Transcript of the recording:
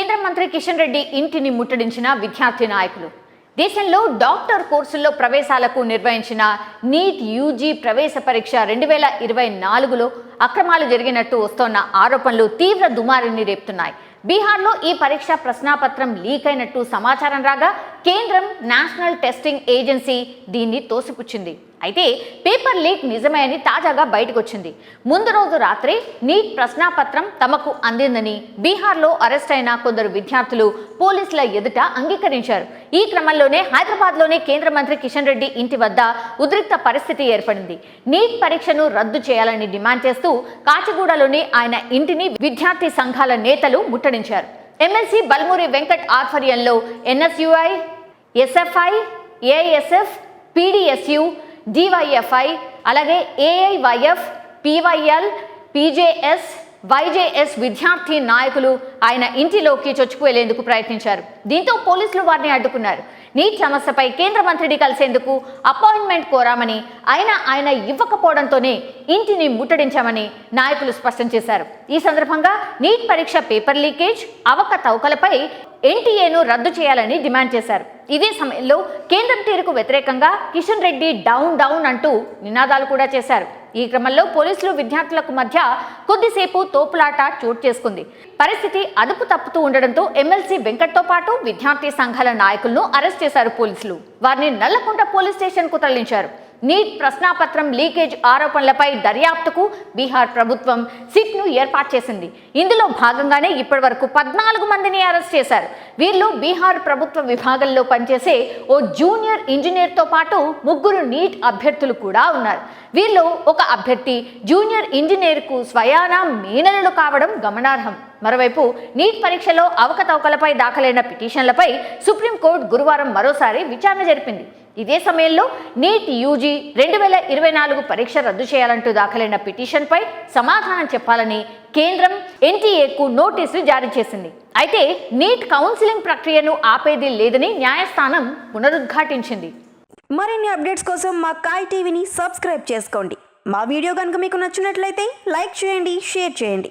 కేంద్ర మంత్రి కిషన్ రెడ్డి ఇంటిని ముట్టడించిన విద్యార్థి నాయకులు. దేశంలో డాక్టర్ కోర్సుల్లో ప్రవేశాలకు నిర్వహించిన నీట్ యూజీ ప్రవేశ పరీక్ష రెండు వేల ఇరవై నాలుగులో అక్రమాలు జరిగినట్టు వస్తోన్న ఆరోపణలు తీవ్ర దుమారిని రేపుతున్నాయి. బీహార్లో ఈ పరీక్ష ప్రశ్నాపత్రం లీక్ అయినట్టు సమాచారం రాగా కేంద్రం నేషనల్ టెస్టింగ్ ఏజెన్సీ దీన్ని తోసిపుచ్చింది. అయితే పేపర్ లీక్ నిజమే అని తాజాగా బయటకు వచ్చింది ముందు రోజు రాత్రి నీట్ ప్రశ్నాపత్రం తమకు అందిందని బీహార్లో అరెస్ట్ అయిన కొందరు విద్యార్థులు పోలీసుల ఎదుట అంగీకరించారు. ఈ క్రమంలోనే హైదరాబాద్లోని కేంద్ర మంత్రి కిషన్ రెడ్డి ఇంటి వద్ద ఉద్రిక్త పరిస్థితి ఏర్పడింది. నీట్ పరీక్షను రద్దు చేయాలని డిమాండ్ చేస్తూ కాచిగూడలోని ఆయన ఇంటిని విద్యార్థి సంఘాల నేతలు ముట్టడించారు. ఎమ్మెల్సీ బల్మూరి వెంకట్ ఆధ్వర్యంలో NSUI SFI ASF PDSU DYFI అలాగే ఏఐవైఎఫ్ పివైఎల్ పీజేఎస్ వైజేఎస్ విద్యార్థి నాయకులు ఆయన ఇంటిలోకి చొచ్చుకు వెళ్ళేందుకు ప్రయత్నించారు దీంతో పోలీసులు వారిని అడ్డుకున్నారు నీట్ సమస్యపై కేంద్ర మంత్రిని కలిసేందుకు అపాయింట్మెంట్ కోరామని ఆయన ఆయన ఇవ్వకపోవడంతోనే ఇంటిని ముట్టడించామని నాయకులు స్పష్టం చేశారు. ఈ సందర్భంగా నీట్ పరీక్ష పేపర్ లీకేజ్ అవకతవకలపై ఎన్టీఏను రద్దు చేయాలని డిమాండ్ చేశారు. ఇదే సమయంలో కేంద్రం తీరుకు వ్యతిరేకంగా కిషన్ రెడ్డి డౌన్ డౌన్ అంటూ నినాదాలు కూడా చేశారు. ఈ క్రమంలో పోలీసులు విద్యార్థులకు మధ్య కొద్దిసేపు తోపులాట చోటు చేసుకుంది. పరిస్థితి అదుపు తప్పుతూ ఉండడంతో ఎమ్మెల్సీ వెంకట్తో పాటు విద్యార్థి సంఘాల నాయకులను అరెస్ట్ చేశారు పోలీసులు. వారిని నల్లకుంట పోలీస్ స్టేషన్కు తరలించారు. నీట్ ప్రశ్నాపత్రం లీకేజ్ ఆరోపణలపై దర్యాప్తుకు బీహార్ ప్రభుత్వం సిట్ను ఏర్పాటు చేసింది. ఇందులో భాగంగానే ఇప్పటివరకు పద్నాలుగు మందిని అరెస్ట్ చేశారు. వీళ్ళు బీహార్ ప్రభుత్వ విభాగంలో పనిచేసే ఓ జూనియర్ ఇంజనీర్తో పాటు ముగ్గురు నీట్ అభ్యర్థులు కూడా ఉన్నారు. వీళ్ళు ఒక అభ్యర్థి జూనియర్ ఇంజనీర్కు స్వయాన మేనలు కావడం గమనార్హం. మరోవైపు నీట్ పరీక్షలో అవకతవకలపై దాఖలైన పిటిషన్లపై సుప్రీంకోర్టు గురువారం మరోసారి విచారణ జరిపింది. ఇదే సమయంలో నీట్ యూజీ రెండు వేల ఇరవై నాలుగు పరీక్ష రద్దు చేయాలంటూ దాఖలైన పిటిషన్పై సమాధానం చెప్పాలని కేంద్రం ఎన్టీఏకు నోటీసులు జారీ చేసింది. అయితే నీట్ కౌన్సిలింగ్ ప్రక్రియను ఆపేది లేదని న్యాయస్థానం పునరుద్ఘాటించింది. మరిన్ని అప్డేట్స్ కోసం మా కాయ్ టీవీని సబ్స్క్రైబ్ చేసుకోండి. మా వీడియో కనుక మీకు నచ్చినట్లయితే లైక్ చేయండి షేర్ చేయండి.